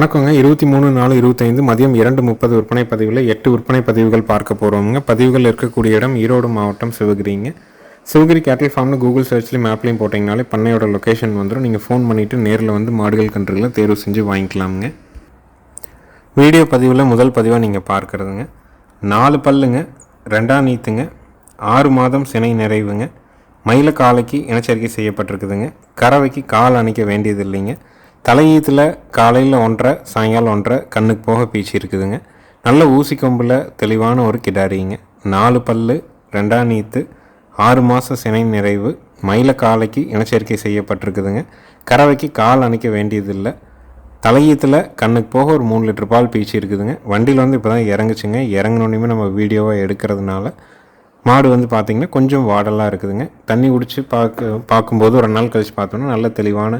வணக்கங்க. இருபத்தி மூணு நாலு இருபத்தைந்து மதியம் இரண்டு முப்பது விற்பனை பதிவில் எட்டு விற்பனை பதிவுகள் பார்க்க போகிறோமுங்க பதிவுகள் இருக்கக்கூடிய இடம் ஈரோடு மாவட்டம் சிவகிரிங்க. சிவகிரி கேட்டில் ஃபார்ம்னு கூகுள் சர்ச்லேயும் மேப்லேயும் போட்டிங்கனாலே பண்ணையோட லொக்கேஷன் வந்துடும் நீங்கள் ஃபோன் பண்ணிவிட்டு நேரில் வந்து மாடுகள் கன்றுகளை தேர்வு செஞ்சு வாங்கிக்கலாமுங்க. வீடியோ பதிவில் முதல் பதிவாக நீங்கள் பார்க்குறதுங்க. நாலு பல்லுங்க ரெண்டாம் நீத்துங்க ஆறு மாதம் சினை நிறைவுங்க. மயில காலைக்கு இனச்சரிக்கை செய்யப்பட்டிருக்குதுங்க. கறவைக்கு கால் அணைக்க வேண்டியது இல்லைங்க தலையீத்தில் காலையில் ஒன்றரை சாயங்காலம் ஒன்றரை கண்ணுக்கு போக பீச்சு இருக்குதுங்க. நல்ல ஊசி கொம்பில் தெளிவான ஒரு கிடாரிங்க. நாலு பல்லு ரெண்டாம் நீத்து ஆறு மாதம் சினை நிறைவு மயில காலைக்கு இனச்சேர்க்கை செய்யப்பட்டிருக்குதுங்க. கறவைக்கு கால் அணைக்க வேண்டியதில்லை. தலையீத்தில் கண்ணுக்கு போக ஒரு மூணு லிட்டர் பால் பீச்சு இருக்குதுங்க. வண்டியில் வந்து இப்போ தான் இறங்குச்சுங்க. இறங்கினோடனே நம்ம வீடியோவாக எடுக்கிறதுனால மாடு வந்து பார்த்திங்கன்னா கொஞ்சம் வாடலாக இருக்குதுங்க. தண்ணி குடிச்சு பார்க்க பார்க்கும்போது ஒரு நாள் கழித்து பார்த்தோன்னா நல்ல தெளிவான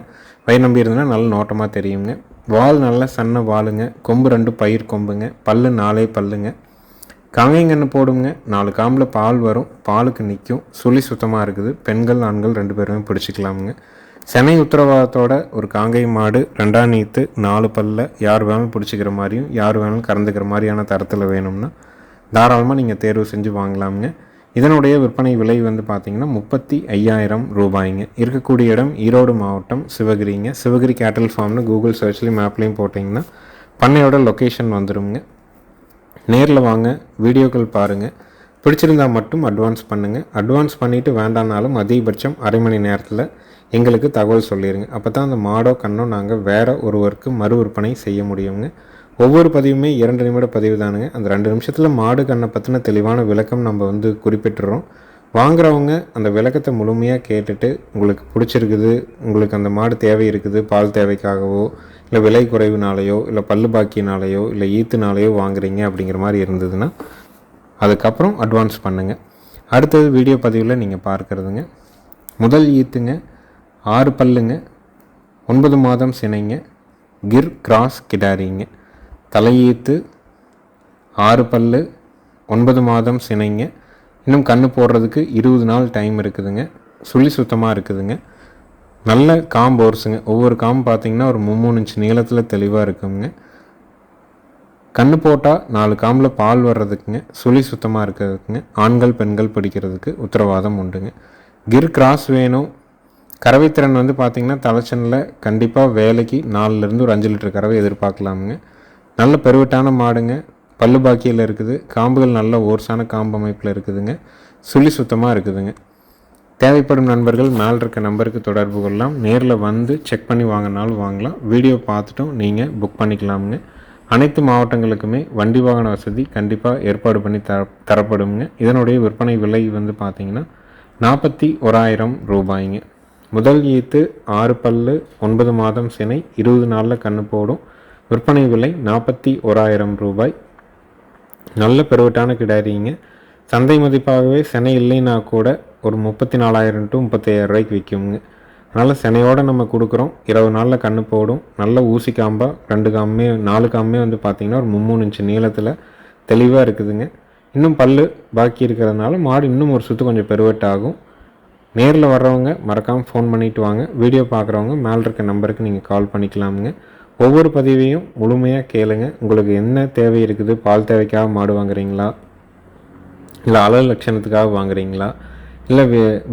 வயிறு நம்பி இருந்ததுன்னா நல்ல நோட்டமாக தெரியுங்க. வால் நல்ல சன்ன வாலுங்க கொம்பு ரெண்டு பயிர் கொம்புங்க. பல்லு நாலே பல்லுங்க. காங்கைங்கன்னு போடுங்க. நாலு காம்பில் பால் வரும். பாலுக்கு நிற்கும் சுழி சுத்தமாக இருக்குது. பெண்கள் ஆண்கள் ரெண்டு பேருமே பிடிச்சிக்கலாமுங்க. சென்னை உத்தரவாதத்தோட ஒரு காங்கை மாடு ரெண்டாம் நீத்து நாலு பல்ல யார் வேணாலும் பிடிச்சிக்கிற மாதிரியும் யார் வேணாலும் கறந்துக்கிற மாதிரியான தரத்தில் வேணும்னா தாராளமாக நீங்கள் தேர்வு செஞ்சு வாங்கலாமுங்க. இதனுடைய விற்பனை விலை வந்து பார்த்திங்கன்னா முப்பத்தி ஐயாயிரம் ரூபாய்ங்க. இருக்கக்கூடிய இடம் ஈரோடு மாவட்டம் சிவகிரிங்க. சிவகிரி கேட்டல் ஃபார்ம்னு கூகுள் சர்ச்லேயும் மேப்லேயும் போட்டிங்கன்னா பண்ணையோட லொக்கேஷன் வந்துடுங்க நேரில் வாங்க வீடியோக்கள் பாருங்கள் பிடிச்சிருந்தா மட்டும் அட்வான்ஸ் பண்ணுங்கள் அட்வான்ஸ் பண்ணிவிட்டு வேண்டானாலும் அதிகபட்சம் அரை மணி நேரத்தில் எங்களுக்கு தகவல் சொல்லிடுங்க அப்போ தான் அந்த மாடோ கண்ணோ நாங்கள் வேறு ஒருவருக்கு மறு விற்பனை செய்ய முடியுங்க. ஒவ்வொரு பதிவுமே இரண்டு நிமிட பதிவு தானுங்க. அந்த ரெண்டு நிமிஷத்தில் மாடு கண்ணை பற்றின தெளிவான விளக்கம் நம்ம வந்து குறிப்பிட்டுறோம். வாங்குறவங்க அந்த விளக்கத்தை முழுமையாக கேட்டுட்டு உங்களுக்கு பிடிச்சிருக்குது உங்களுக்கு அந்த மாடு தேவை இருக்குது பால் தேவைக்காகவோ இல்லை விலை குறைவுனாலேயோ இல்லை பல்லு பாக்கியினாலேயோ இல்லை ஈத்துனாலேயோ வாங்குறீங்க அப்படிங்கிற மாதிரி இருந்ததுன்னா அதுக்கப்புறம் அட்வான்ஸ் பண்ணுங்கள் அடுத்தது வீடியோ பதிவில் நீங்கள் பார்க்குறதுங்க. முதல் ஈத்துங்க ஆறு பல்லுங்க ஒன்பது மாதம் சினைங்க கிர் கிராஸ் கிடாரிங்க. தலையீத்து ஆறு பல்லு ஒன்பது மாதம் சினைங்க. இன்னும் கண்ணு போடுறதுக்கு இருபது நாள் டைம் இருக்குதுங்க. சுழி சுத்தமாக இருக்குதுங்க. நல்ல காம் போர்ஸுங்க. ஒவ்வொரு காம்பு பார்த்தீங்கன்னா ஒரு மூணு இன்ச்சு நீளத்தில் தெளிவாக இருக்குங்க. கண்ணு போட்டால் நாலு காம்பில் பால் வர்றதுக்குங்க. சுழி சுத்தமாக இருக்கிறதுக்குங்க. ஆண்கள் பெண்கள் பிடிக்கிறதுக்கு உத்தரவாதம் உண்டுங்க. கிர் கிராஸ் வேணும். கறவைத்திறன் வந்து பார்த்திங்கன்னா தலைச்சனில் கண்டிப்பாக வேலைக்கு நாலுலேருந்து ஒரு அஞ்சு லிட்டர் கறவை எதிர்பார்க்கலாமுங்க. நல்ல பெருவிட்டான மாடுங்க. பல்லு பாக்கியில் இருக்குது. காம்புகள் நல்ல ஓர்ஸான காம்பு அமைப்பில் இருக்குதுங்க. சுழி சுத்தமாக இருக்குதுங்க. தேவைப்படும் நண்பர்கள் மேல் இருக்க நம்பருக்கு தொடர்பு கொள்ளலாம். நேரில் வந்து செக் பண்ணி வாங்கினாலும் வாங்கலாம். வீடியோ பார்த்துட்டும் நீங்கள் புக் பண்ணிக்கலாமுங்க. அனைத்து மாவட்டங்களுக்குமே வண்டி வாகன வசதி கண்டிப்பாக ஏற்பாடு பண்ணி தர தரப்படுங்க இதனுடைய விற்பனை விலை வந்து பார்த்திங்கன்னா நாற்பத்தி ஓராயிரம் ரூபாய்ங்க. முதல் ஈத்து ஆறு பல்லு ஒன்பது மாதம் சினை இருபது நாளில் கண்ணு போடும். விற்பனை விலை நாற்பத்தி ஓராயிரம் ரூபாய். நல்ல பெருவட்டான கிடாரிங்க. சந்தை மதிப்பாகவே செனை இல்லைன்னா கூட ஒரு முப்பத்தி நாலாயிரம் டு முப்பத்தையாயிரம் ரூபாய்க்கு விற்குங்க அதனால் செனையோடு நம்ம கொடுக்குறோம். இருபது நாளில் கண்ணு போடும். நல்ல ஊசி காம்பாக ரெண்டு காமே நாலு காமே வந்து பார்த்திங்கன்னா ஒரு மும்மூணு இன்ச்சு நீளத்தில் தெளிவாக இருக்குதுங்க. இன்னும் பல் பாக்கி இருக்கிறதுனால மாடு இன்னும் ஒரு சுற்று கொஞ்சம் பெருவட்டாகும். நேரில் வர்றவங்க மறக்காமல் ஃபோன் பண்ணிவிட்டு வாங்க. வீடியோ பார்க்குறவங்க மேலே இருக்க நம்பருக்கு நீங்கள் கால் பண்ணிக்கலாமுங்க. ஒவ்வொரு பதிவையும் முழுமையாக கேளுங்க. உங்களுக்கு என்ன தேவை இருக்குது? பால் தேவைக்காக மாடு வாங்குறீங்களா? இல்லை அலல் லட்சணத்துக்காக வாங்குறீங்களா? இல்லை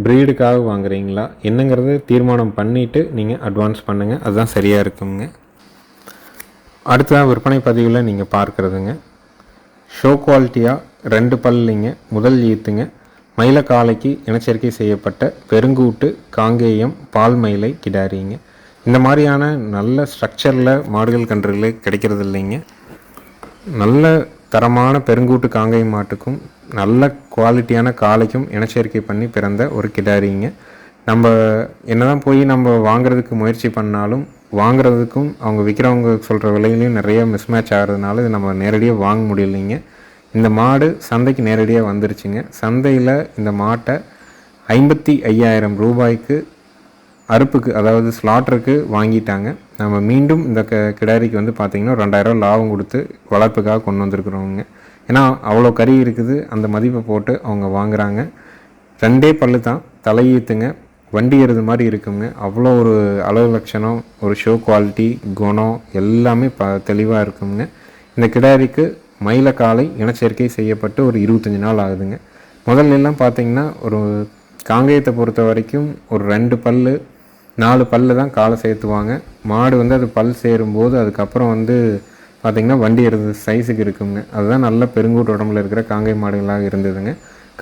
ப்ரீடுக்காக வாங்குறீங்களா? என்னங்கிறத தீர்மானம் பண்ணிவிட்டு நீங்கள் அட்வான்ஸ் பண்ணுங்கள் அதுதான் சரியாக இருக்குங்க. அடுத்ததாக விற்பனை பதிவில் நீங்கள் பார்க்குறதுங்க. ஷோ குவாலிட்டியாக ரெண்டு பல்லிங்க முதல் ஈத்துங்க. மயில காலைக்கு இனச்சேர்க்கை செய்யப்பட்ட பெருங்கூட்டு காங்கேயம் பால் மயிலை கிடாரிங்க. இந்த மாதிரியான நல்ல ஸ்ட்ரக்சரில் மாடுகள் கன்றுகள் கிடைக்கிறது இல்லைங்க. நல்ல தரமான பெருங்கூட்டு காங்கை மாட்டுக்கும் நல்ல குவாலிட்டியான காளைக்கும் இனச்சேர்க்கை பண்ணி பிறந்த ஒரு கிடாரிங்க. நம்ம என்னதான் போய் நம்ம வாங்குறதுக்கு முயற்சி பண்ணாலும் வாங்குறதுக்கும் அவங்க விற்கிறவங்க சொல்கிற விலையிலையும் நிறைய மிஸ்மேட்ச் ஆகிறதுனால இது நம்ம நேரடியாக வாங்க முடியலைங்க. இந்த மாடு சந்தைக்கு நேரடியாக வந்துருச்சுங்க. சந்தையில் இந்த மாட்டை ஐம்பத்தி ஐயாயிரம் ரூபாய்க்கு அறுப்புக்கு அதாவது ஸ்லாட்டருக்கு வாங்கிட்டாங்க. நம்ம மீண்டும் இந்த க கிடாரிக்கு வந்து பார்த்திங்கன்னா ரெண்டாயிரம் லாபம் கொடுத்து வளர்ப்புக்காக கொண்டு வந்திருக்கிறவங்க. ஏன்னா அவ்வளோ கறி இருக்குது. அந்த மதிப்பை போட்டு அவங்க வாங்குகிறாங்க ரெண்டே பல்லு தான். தலையீத்துங்க. வண்டி எருது மாதிரி இருக்குங்க. அவ்வளோ ஒரு அளவு லட்சணம் ஒரு ஷோ குவாலிட்டி குணம் எல்லாமே ப தெளிவாக இருக்குங்க. இந்த கிடாரிக்கு மயில காலை இனச்சேர்க்கை செய்யப்பட்டு ஒரு இருபத்தஞ்சி நாள் ஆகுதுங்க. முதல்ல எல்லாம் பார்த்தீங்கன்னா ஒரு காங்கேயத்தை பொறுத்த வரைக்கும் ஒரு ரெண்டு பல்லு நாலு பல்லு தான் காலை சேர்த்துவாங்க. மாடு வந்து அது பல் சேரும்போது அதுக்கப்புறம் வந்து பார்த்திங்கன்னா வண்டி இருந்தது சைஸுக்கு இருக்குங்க. அதுதான் நல்ல பெருங்கூட்டு உடம்புல இருக்கிற காங்கை மாடுகளாக இருந்ததுங்க.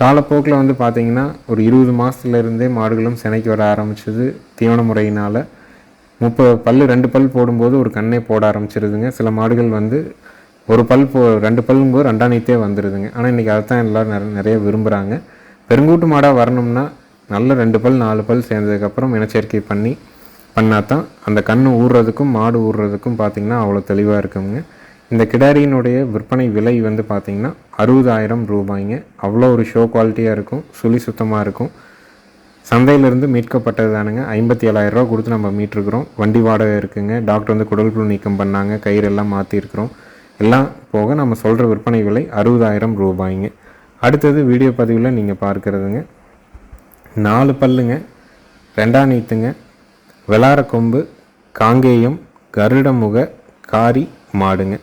காலப்போக்கில் வந்து பார்த்திங்கன்னா ஒரு இருபது மாதத்துலேருந்தே மாடுகளும் சினைக்கு வர ஆரம்பிச்சது தீவன முறையினால். முப்பது பல் ரெண்டு பல் போடும்போது ஒரு கண்ணே போட ஆரம்பிச்சிருதுங்க. சில மாடுகள் வந்து ஒரு பல் போ ரெண்டு பல்லும்போது ரெண்டாம் நீத்தே வந்துடுதுங்க ஆனால் இன்றைக்கி அதுதான் எல்லோரும் நிறைய நிறைய விரும்புகிறாங்க பெருங்கூட்டு மாடாக வரணும்னா நல்ல ரெண்டு பல் நாலு பல் சேர்ந்ததுக்கப்புறம் இனச்சேர்க்கை பண்ணி பண்ணால் தான் அந்த கண் ஊறுறதுக்கும் மாடு ஊறுறதுக்கும் பார்த்திங்கன்னா அவ்வளோ தெளிவாக இருக்குங்க. இந்த கிடாரியினுடைய விற்பனை விலை வந்து பார்த்திங்கன்னா அறுபதாயிரம் ரூபாய்ங்க. அவ்வளோ ஒரு ஷோ குவாலிட்டியாக இருக்கும் சுழி சுத்தமாக இருக்கும். சந்தையிலேருந்து மீட்கப்பட்டது தானுங்க. ஐம்பத்தி ஏழாயிரரூவா கொடுத்து நம்ம மீட்டிருக்கிறோம். வண்டி வாடகை இருக்குங்க. டாக்டர் வந்து குடல் புழு நீக்கம் பண்ணாங்க. கயிறெல்லாம் மாற்றிருக்கிறோம் எல்லாம் போக நம்ம சொல்கிற விற்பனை விலை அறுபதாயிரம் ரூபாய்ங்க. அடுத்தது வீடியோ பதிவில் நீங்கள் பார்க்குறதுங்க. நாலு பல்லுங்க ரெண்டாம் நீத்துங்க வெளார கொம்பு காங்கேயம் கருடமுக காரி மாடுங்க.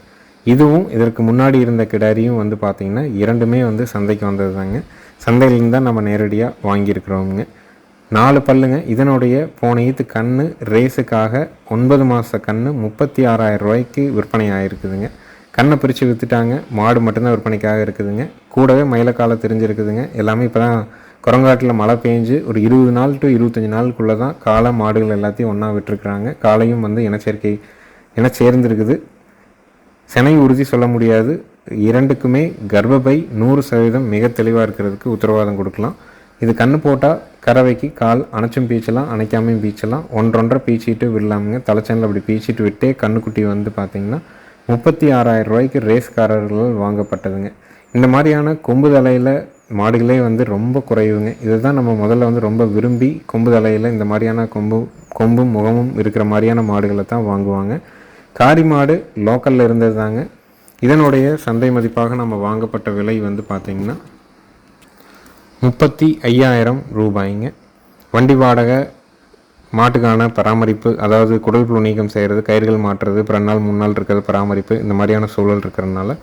இதுவும் இதற்கு முன்னாடி இருந்த கிடாரியும் வந்து பார்த்திங்கன்னா இரண்டுமே வந்து சந்தைக்கு வந்தது தாங்க சந்தையிலேருந்து தான் நம்ம நேரடியாக வாங்கியிருக்கிறோங்க நாலு பல்லுங்க இதனுடைய போன ஈத்து கண் ரேஸுக்காக ஒன்பது மாத கண் முப்பத்தி ஆறாயிரம் ரூபாய்க்கு விற்பனை ஆகிருக்குதுங்க கண்ணை பிரித்து விற்றுட்டாங்க மாடு மட்டும்தான் விற்பனைக்காக இருக்குதுங்க. கூடவே மயிலக்கால தெரிஞ்சிருக்குதுங்க. எல்லாமே இப்போ தான் குரங்காட்டில் மழை பெஞ்சு ஒரு இருபது நாள் டு இருபத்தஞ்சி நாளுக்குள்ளே தான் காளை மாடுகள் எல்லாத்தையும் ஒன்றா விட்டுருக்குறாங்க. காலையும் வந்து இனச்சேர்க்கை இன சேர்ந்துருக்குது செனை உறுதி சொல்ல முடியாது. இரண்டுக்குமே கர்ப்பப்பை நூறு சதவீதம் மிக தெளிவாக இருக்கிறதுக்கு உத்தரவாதம் கொடுக்கலாம். இது கண்ணு போட்டால் கறவைக்கு கால் அணைச்சும் பீச்சலாம் அணைக்காமையும் பீச்சலாம் ஒன்றொன்றரை பீச்சிட்டு விடலாமுங்க. தலைச்சனில் அப்படி பீச்சிட்டு விட்டே கண்ணுக்குட்டி வந்து பார்த்திங்கன்னா முப்பத்தி ஆறாயிரம் ரூபாய்க்கு ரேஸ்காரர்கள் வாங்கப்பட்டதுங்க. இந்த மாதிரியான கொம்பு தலையில் மாடுகளே வந்து ரொம்ப குறைவுங்க. இதை தான் நம்ம முதல்ல வந்து ரொம்ப விரும்பி கொம்பு தலையில் இந்த மாதிரியான கொம்பு கொம்பும் முகமும் இருக்கிற மாதிரியான மாடுகளை தான் வாங்குவாங்க. காரி மாடு லோக்கலில் இருந்தது தாங்க இதனுடைய சந்தை மதிப்பாக நம்ம வாங்கப்பட்ட விலை வந்து பார்த்திங்கன்னா முப்பத்தி ஐயாயிரம் ரூபாய்ங்க. வண்டி வாடகை மாட்டுக்கான பராமரிப்பு அதாவது குடல் புழு நீக்கம் செய்கிறது கயிறுகள் மாற்றுறது பிறநாள் ரெண்டு நாள் இருக்கிறது பராமரிப்பு இந்த மாதிரியான சூழல் இருக்கிறதுனால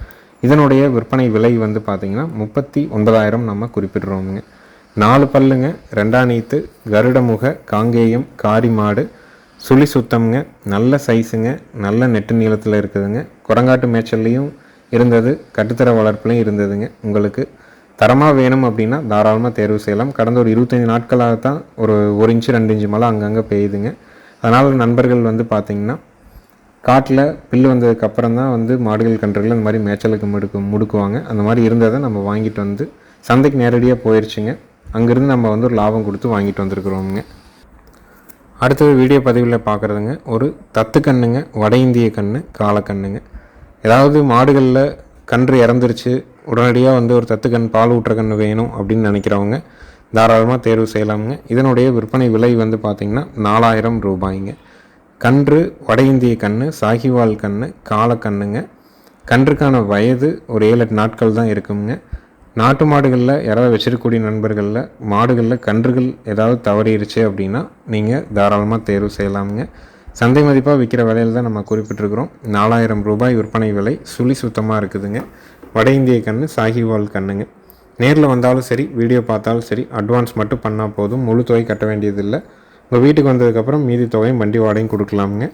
இதனுடைய விற்பனை விலை வந்து பார்த்திங்கன்னா முப்பத்தி ஒன்பதாயிரம் நம்ம குறிப்பிடுறோமுங்க. நாலு பல்லுங்க ரெண்டாம் கருடமுக காங்கேயம் காரி மாடு சுழி சுத்தம்ங்க நல்ல சைஸுங்க நல்ல நெட்டு நீளத்தில் இருக்குதுங்க. குரங்காட்டு மேய்ச்சல்லையும் இருந்தது கட்டுத்தர வளர்ப்புலையும் இருந்ததுங்க. உங்களுக்கு தரமாக வேணும் அப்படின்னா தாராளமாக தேர்வு செய்யலாம். கடந்த ஒரு இருபத்தஞ்சி நாட்களாக தான் ஒரு ஒரு இன்ச்சு ரெண்டு இன்ச்சு மழை அங்கங்கே பெய்யுதுங்க. அதனால் நண்பர்கள் வந்து பார்த்திங்கன்னா காட்டில் பில்லு வந்ததுக்கு அப்புறம் தான் வந்து மாடுகள் கன்றுகள் இந்த மாதிரி மேய்ச்சலுக்கு முடுக்கு முடுக்குவாங்க. அந்த மாதிரி இருந்ததை நம்ம வாங்கிட்டு வந்து சந்தைக்கு நேரடியாக போயிடுச்சுங்க அங்கேருந்து நம்ம வந்து ஒரு லாபம் கொடுத்து வாங்கிட்டு வந்திருக்கிறோமுங்க. அடுத்தது வீடியோ பதிவில் பார்க்குறதுங்க. ஒரு தத்து கண்ணுங்க வட இந்திய கண்ணு காலக்கண்ணுங்க ஏதாவது மாடுகளில் கன்று இறந்துருச்சு உடனடியாக வந்து ஒரு தத்து கண் பால் ஊட்டுற கன்று வேணும் அப்படின்னு நினைக்கிறவங்க தாராளமாக தேர்வு செய்யலாமுங்க. இதனுடைய விற்பனை விலை வந்து பார்த்திங்கன்னா நாலாயிரம் ரூபாய்ங்க. கன்று வட இந்திய கன்று சாகிவால் கன்று காலக்கண்ணுங்க கன்றுக்கான வயது ஒரு ஏழு எட்டு நாட்கள் தான் இருக்குங்க. நாட்டு மாடுகளில் யாராவது வச்சிருக்கக்கூடிய நண்பர்களில் மாடுகளில் கன்றுகள் ஏதாவது தவறிடுச்சு அப்படின்னா நீங்கள் தாராளமாக தேர்வு செய்யலாமுங்க. சந்தை மதிப்பாக விற்கிற விலையில் தான் நம்ம குறிப்பிட்டிருக்கிறோம். நாலாயிரம் ரூபாய் விற்பனை விலை சுழி சுத்தமாக இருக்குதுங்க. வட இந்திய கன்று சாகிவால் கண்ணுங்க. நேரில் வந்தாலும் சரி வீடியோ பார்த்தாலும் சரி அட்வான்ஸ் மட்டும் பண்ணால் போதும். முழு தொகை கட்ட வேண்டியதில்லை. உங்கள் வீட்டுக்கு வந்ததுக்கப்புறம் மீதி தொகையும் வண்டி வாடகையும் கொடுக்கலாமுங்க.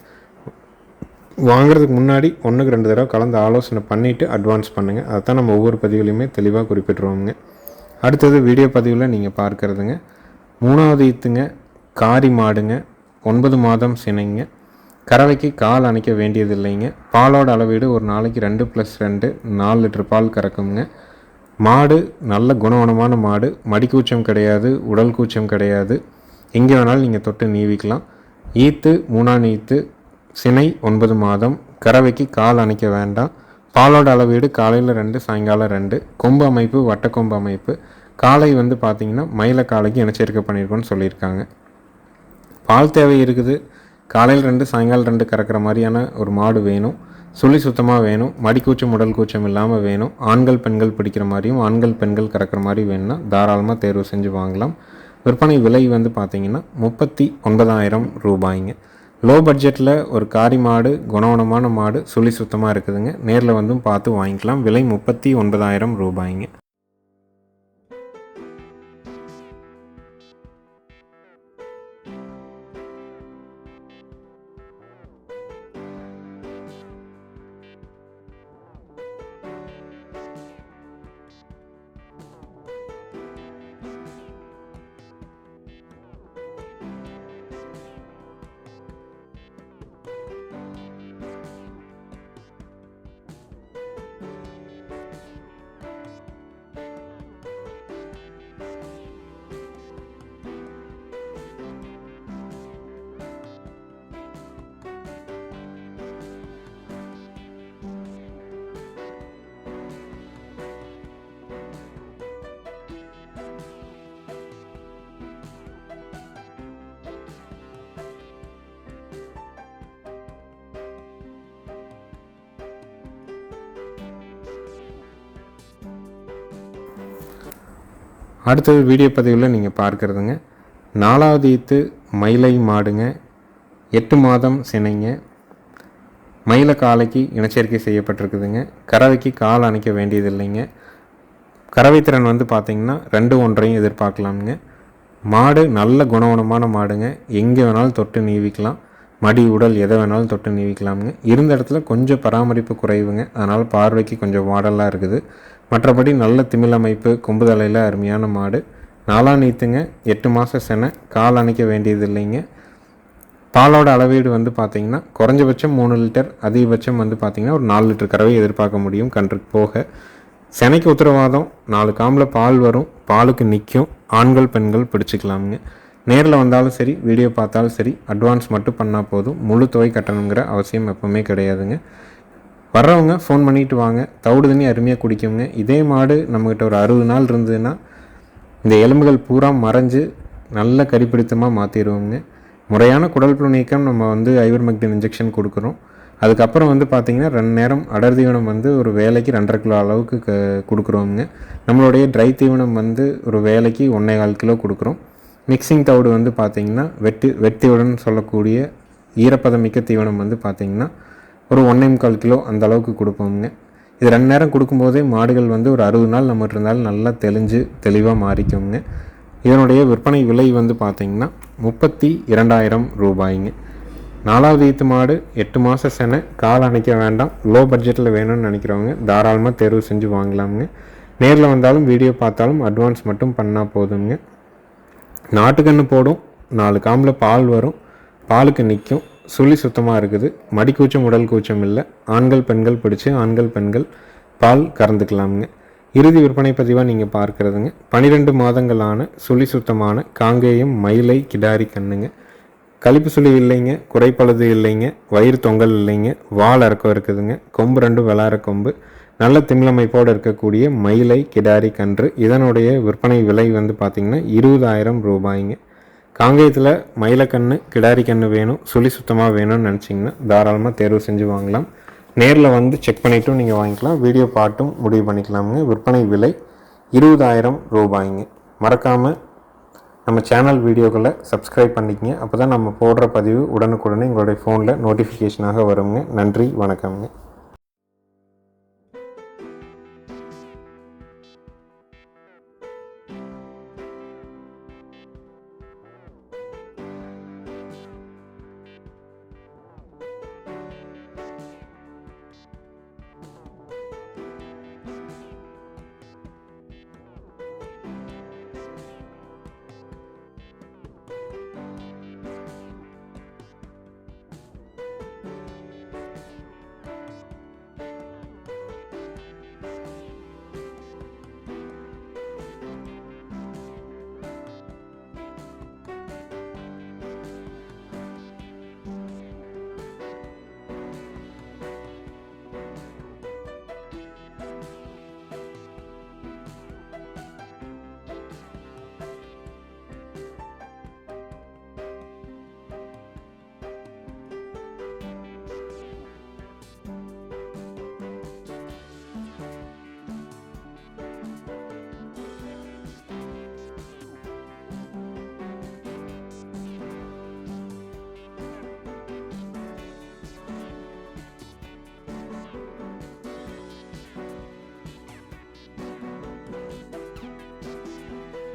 வாங்குறதுக்கு முன்னாடி ஒன்றுக்கு ரெண்டு தடவை கலந்து ஆலோசனை பண்ணிவிட்டு அட்வான்ஸ் பண்ணுங்கள் அதை தான் நம்ம ஒவ்வொரு பதிவுலையுமே தெளிவாக குறிப்பிட்ருவோங்க அடுத்தது வீடியோ பதிவில் நீங்கள் பார்க்குறதுங்க. மூணாவது ஈத்துங்க காரி மாடுங்க ஒன்பது மாதம் சினைங்க. கறவைக்கு கால் அணைக்க வேண்டியது இல்லைங்க பாலோட அளவீடு ஒரு நாளைக்கு ரெண்டு ப்ளஸ் ரெண்டு நாலு லிட்டர் பால் கறக்குங்க. மாடு நல்ல குணவனமான மாடு. மடிக்கூச்சம் கிடையாது உடல் கூச்சம் கிடையாது. எங்கே வேணாலும் நீங்கள் தொட்டு நீவிக்கலாம். ஈத்து மூணாம் ஈத்து சினை ஒன்பது மாதம் கறவைக்கு கால் அணைக்க வேண்டாம். பாலோட அளவீடு காலையில் ரெண்டு சாயங்காலம் ரெண்டு. கொம்பு அமைப்பு வட்டக்கொம்பு அமைப்பு. காலை வந்து பார்த்திங்கன்னா மயில காலைக்கு இனச்சேர்க்கை பண்ணியிருக்கோன்னு சொல்லியிருக்காங்க. பால் தேவை இருக்குது. காலையில் ரெண்டு சாயங்காலம் ரெண்டு கறக்கிற மாதிரியான ஒரு மாடு வேணும். சுழி சுத்தமாக வேணும். மடிக்கூச்சம் உடல் கூச்சம் இல்லாமல் வேணும். ஆண்கள் பெண்கள் பிடிக்கிற மாதிரியும் ஆண்கள் பெண்கள் கறக்கிற மாதிரி வேணும்னா தாராளமாக தேர்வு செஞ்சு வாங்கலாம். விற்பனை விலை வந்து பார்த்தீங்கன்னா முப்பத்தி ஒன்பதாயிரம் ரூபாய்ங்க. லோ பட்ஜெட்டில் ஒரு காரி மாடு குணவனமான மாடு சுழி சுத்தமாக இருக்குதுங்க. நேரில் வந்தும் பார்த்து வாங்கிக்கலாம். விலை முப்பத்தி ஒன்பதாயிரம் ரூபாய்ங்க. அடுத்தது வீடியோ பதிவில் நீங்கள் பார்க்குறதுங்க. நாலாவது ஈத்து மயிலை மாடுங்க. எட்டு மாதம் சினைங்க மயில காலைக்கு இனச்சேர்க்கை செய்யப்பட்டிருக்குதுங்க. கறவைக்கு கால் அணைக்க வேண்டியது இல்லைங்க கறவை திறன் வந்து பார்த்திங்கன்னா ரெண்டு ஒன்றையும் எதிர்பார்க்கலாமுங்க. மாடு நல்ல குணவனமான மாடுங்க. எங்கே வேணாலும் தொட்டு நீவிக்கலாம். மடி உடல் எதை வேணாலும் தொட்டு நீவிக்கலாமுங்க. இருந்த இடத்துல கொஞ்சம் பராமரிப்பு குறைவுங்க. அதனால் பார்வைக்கு கொஞ்சம் வாடலாக இருக்குது. மற்றபடி நல்ல திமிழ் அமைப்பு கொம்பு தலையில் அருமையான மாடு. நாலாம் நீத்துங்க எட்டு மாதம் செனை கால் அணைக்க வேண்டியது இல்லைங்க பாலோட அளவீடு வந்து பார்த்திங்கன்னா குறைஞ்சபட்சம் மூணு லிட்டர் அதிகபட்சம் வந்து பார்த்திங்கன்னா ஒரு நாலு லிட்டர் கறவை எதிர்பார்க்க முடியும் கன்றுக்கு போக. செனைக்கு உத்தரவாதம் நாலு காமில் பால் வரும் பாலுக்கு நிற்கும் ஆண்கள் பெண்கள் பிடிச்சிக்கலாமுங்க. நேரில் வந்தாலும் சரி வீடியோ பார்த்தாலும் சரி அட்வான்ஸ் மட்டும் பண்ணால் போதும். முழு தொகை கட்டணுங்கிற அவசியம் எப்போவுமே கிடையாதுங்க. வர்றவங்க ஃபோன் பண்ணிட்டு வாங்க. தவிடு தண்ணி அருமையாக குடிக்குங்க. இதே மாடு நம்மக்கிட்ட ஒரு அறுபது நாள் இருந்ததுன்னா இந்த எலும்புகள் பூரா மறைஞ்சு நல்ல கறிப்பிடித்தமாக மாற்றிடுவோங்க முறையான குடல் புழு நீக்கம் நம்ம வந்து ஐவர்மெக்டின் இன்ஜெக்ஷன் கொடுக்குறோம். அதுக்கப்புறம் வந்து பார்த்திங்கன்னா ரெண்டு நேரம் அடர் தீவனம் வந்து ஒரு வேலைக்கு ரெண்டரை கிலோ அளவுக்கு க கொடுக்குறோங்க நம்மளுடைய ட்ரை தீவனம் வந்து ஒரு வேலைக்கு ஒன்றே கால் கிலோ கொடுக்குறோம். மிக்சிங் தவிடு வந்து பார்த்திங்கன்னா வெட்டி வெட்டியுடன் சொல்லக்கூடிய ஈரப்பதம் மிக்க தீவனம் வந்து பார்த்திங்கன்னா ஒரு ஒன்றே முக்கால் கிலோ அந்த அளவுக்கு கொடுப்போம்ங்க இது ரெண்டு நேரம் கொடுக்கும்போதே மாடுகள் வந்து ஒரு அறுபது நாள் நம்ம இருந்தாலும் நல்லா தெளிஞ்சு தெளிவாக மாறிக்குங்க இதனுடைய விற்பனை விலை வந்து பார்த்திங்கன்னா முப்பத்தி இரண்டாயிரம் ரூபாய்ங்க. நாலாவது ஈத்து மாடு எட்டு மாத செனை கால் அணைக்க வேண்டாம் லோ பட்ஜெட்டில் வேணும்னு நினைக்கிறவங்க தாராளமாக தேர்வு செஞ்சு வாங்கலாமுங்க. நேரில் வந்தாலும் வீடியோ பார்த்தாலும் அட்வான்ஸ் மட்டும் பண்ணால் போதுங்க நாட்டுக்கன்று போடும் நாலு காம்பில் பால் வரும் பாலுக்கு நிற்கும் சுழி சுத்தமாக இருக்குது. மடி கூச்சம் உடல் கூச்சம் இல்லை. ஆண்கள் பெண்கள் பிடிச்சி ஆண்கள் பெண்கள் பால் கறந்துக்கலாமுங்க. இறுதி விற்பனை பதிவாக நீங்கள் பார்க்குறதுங்க. பன்னிரெண்டு மாதங்களான சுழி சுத்தமான காங்கேயம் மயிலை கிடாரி கண்ணுங்க. கழிப்பு சுழி இல்லைங்க. குறைப்பழுது இல்லைங்க. வயிறு தொங்கல் இல்லைங்க. வால் இறக்கம் இருக்குதுங்க. கொம்பு ரெண்டும் விளாற கொம்பு. நல்ல திமிழமைப்போடு இருக்கக்கூடிய மயிலை கிடாரி கன்று. இதனுடைய விற்பனை விலை வந்து பார்த்திங்கன்னா இருபதாயிரம் ரூபாய்ங்க. காங்கேயத்தில் மயிலக்கன்று கிடாரி கன்று வேணும் சுழி சுத்தமாக வேணும்னு நினச்சிங்கன்னா தாராளமாக தேர்வு செஞ்சு வாங்கலாம். நேரில் வந்து செக் பண்ணிவிட்டும் நீங்கள் வாங்கிக்கலாம். வீடியோ பாட்டும் முடிவு பண்ணிக்கலாமுங்க. விற்பனை விலை இருபதாயிரம் ரூபாய்ங்க. மறக்காமல் நம்ம சேனல் வீடியோக்களை சப்ஸ்கிரைப் பண்ணிக்கங்க. அப்போ தான் நம்ம போடுற பதிவு உடனுக்குடனே எங்களுடைய ஃபோனில் நோட்டிஃபிகேஷனாக வருங்க. நன்றி வணக்கம்ங்க.